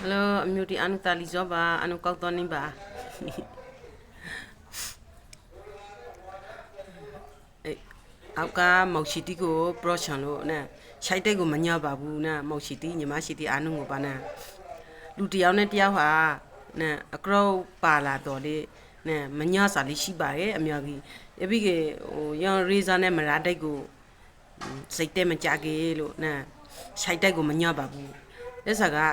ဟယ်လိုအမျိုးတီအနုတာလီဇောပါအနုကောက်တော်နေပါအေးအောက်ကမောက်ရှိတီကိုပရော့ချန်လို့နဲ့ရှိုက်တဲ့ကိုမညပါဘူးနဲ့မောက်ရှိတီညီမရှိတီအနုကိုပါနဲ့လူတစ်ယောက်နဲ့တစ်ယောက်ဟာနဲ့အကရောပါလာတော့လေနဲ့မညစာလေးရှိပါရဲ့အများကြီးအပြီးကဟိုရန်ရေဇာနဲ့မရာတိုက်ကိုစိတ်တဲမကြကေလို့နဲ့ရှိုက်တဲ့ကိုမညပါဘူးလက်စားကအဲ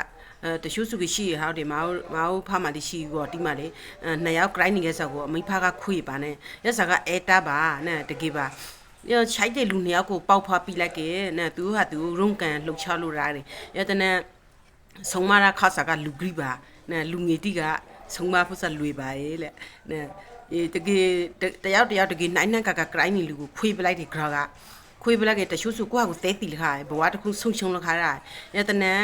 တချို့စုကရှိရဟောဒီမအောင်မအောင်ဖာမလေးရှိကောဒီမလေးအဲနှစ်ယောက် grind နေခဲ့ဆောက်ကိုအမိဖာကခွေပါနဲ့ရက်စားကအဲတာပါနဲ့တကေပါရချိုက်တဲ့လူနှစ်ယောက်ကိုပေါက်ဖွားပြီးလိုက်ကဲနဲ့သူဟာသူရုံကန်လှုပ်ချလို့ရတယ်ရတဲ့နဲ့ဆုံးမရခါစားကလူဂရိပါနဲ့လူငယ်တိကဆုံးမဖို့ဆက်လွေပါရဲ့လက်နဲ့အေးတကေတယောက်တယောက်တကေနိုင်နိုင်ကက grind နေလူကိုခွေပလိုက်တယ်ခါက ခွေးပလက်ကတချို့စုကိုကကိုသဲတီလခါဘဝတခုဆုံချုံလခါရရတနန်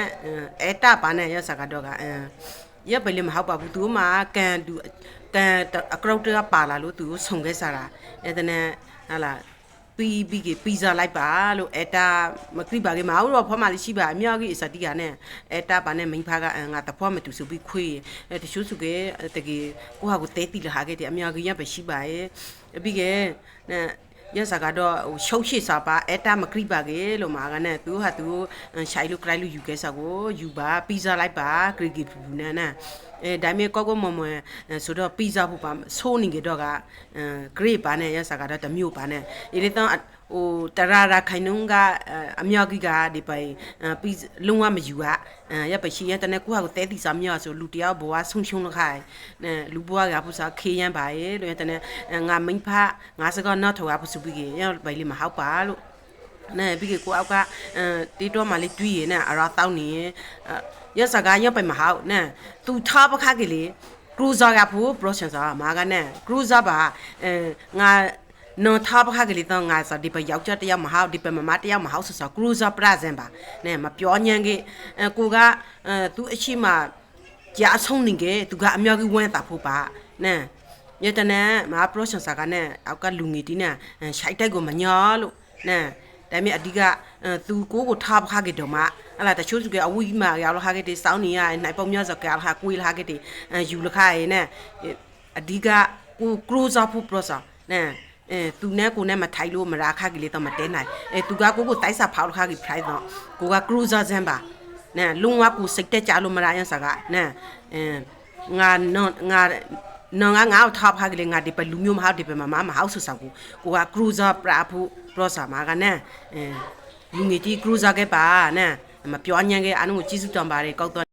အဲတာပါနဲ့ရစကတော့ကအရဘယ်လိုမဟုတ်ပါဘူးသူကမှကန်သူကန်အကရော့တကပါလာလို့သူကိုဆုံခဲ့စားတာရတနန်ဟာလာပီပီကပီဇာလိုက်ပါလို့အဲတာမကိပါကေမအောင်တော့ဖမလေးရှိပါအမြောက်ကြီးအစတိကနဲ့အဲတာပါနဲ့မိန်းဖကငါတဖွားမတူစုပြီးခွေးအဲတချို့စုကတကယ်ကိုဟာကိုတဲတီလခါခဲ့တယ်အမြောက်ကြီးရပဲရှိပါရဲ့အပြီးကနဲ့ ရစကတော့ဟိုရှုပ်ရှိစာပါအတာမကရိပါကေလို့မာကနဲ့သူဟာသူရှိုင်လို့ကြိုက်လို့ယူခဲ့စာကိုယူပါပီဇာလိုက်ပါဂရီဂီဘူးနာနာအဲဒါပေမဲ့ကောကောမမဆိုတော့ပီဇာဖို့ပါဆိုးနေကြတော့ကဂရိပါနဲ့ရစကတော့တမျိုးပါနဲ့ဒီလေတော့ ဟိုတရာရာခိုင်နှုန်းကအမြောက်ကြီးကဒီပိုင်ပြီးလုံးဝမယူอ่ะရပ်ပရှိရတနေကူဟာကိုတဲတီစာမြောက်ဆိုလူတယောက်ဘဝဆုံရှုံလခိုင်လူဘဝကပုစာခေးရန်ပါရဲ့လို့တနေငါမိဖငါစကောနောက်ထော်ကပုစုပြီးရပိုင်လေးမဟုတ်ပါလို့နဲ့ပြီးကကိုအောက်ကတေးတော့မှလေးတွေးရနဲ့အရာတောင်းနေရစကားရောက်ပိုင်မဟုတ်နဲ့သူထားပခါကလေး cruiser ကဖို့ processor မှာကနဲ့ cruiser ပါငါ နော်ထားပခါကလေးတော့ငါဆိုဒီပယောက်ျားတယောက်မဟောက်ဒီပမမတယောက်မဟောက်ဆိုဆို cruiser present ပါနဲ့မပြောညံကေအဲကိုကအဲသူအရှိမကြာဆုံးနေကေသူကအမြောက်ကြီးဝမ်းတာဖို့ပါနဲ့ရတနမဟာပရောရှင်စာကနဲ့အောက်ကလူငယ်တီးနဲ့ရှိုက်တိုက်ကိုမညောလို့နဲ့ဒါပေမဲ့အဓိကသူကိုကိုထားပခါကေတော့မှအဲ့လာတချို့စုကအဝီမာရောက်လာခါကေတေစောင်းနေရနိုင်ပုံမြတ်စကားလာကွေးလာခါကေတေယူလခါရဲနဲ့အဓိကကို cruiser ဖို့ process နဲ့ အဲသူနဲ့ကိုနဲ့မထိုင်လို့မရာခကြီးလေးတော့မတဲနိုင်အဲသူကကိုကိုတိုက်စာဖောက်ခကြီး price တော့ကိုက cruiser ဇန်ပါနဲလုံဝကိုစိတ်တက်ကြလို့မရာရန်စကားနဲအဲငါနော်ငါနော်ငါငါ့ထောက်ဖားကလေးငါဒီပလူမျိုးမဟုတ်ဒီပမမမဟုတ်ဆူဆောက်ကိုကိုက cruiser ပရာဖူ process မှာကနဲအဲလူငယ်ကြီး cruiser ကပါနဲမပြောညံခဲ့အနုကိုကြီးစုတံပါတယ်ကောက်တော့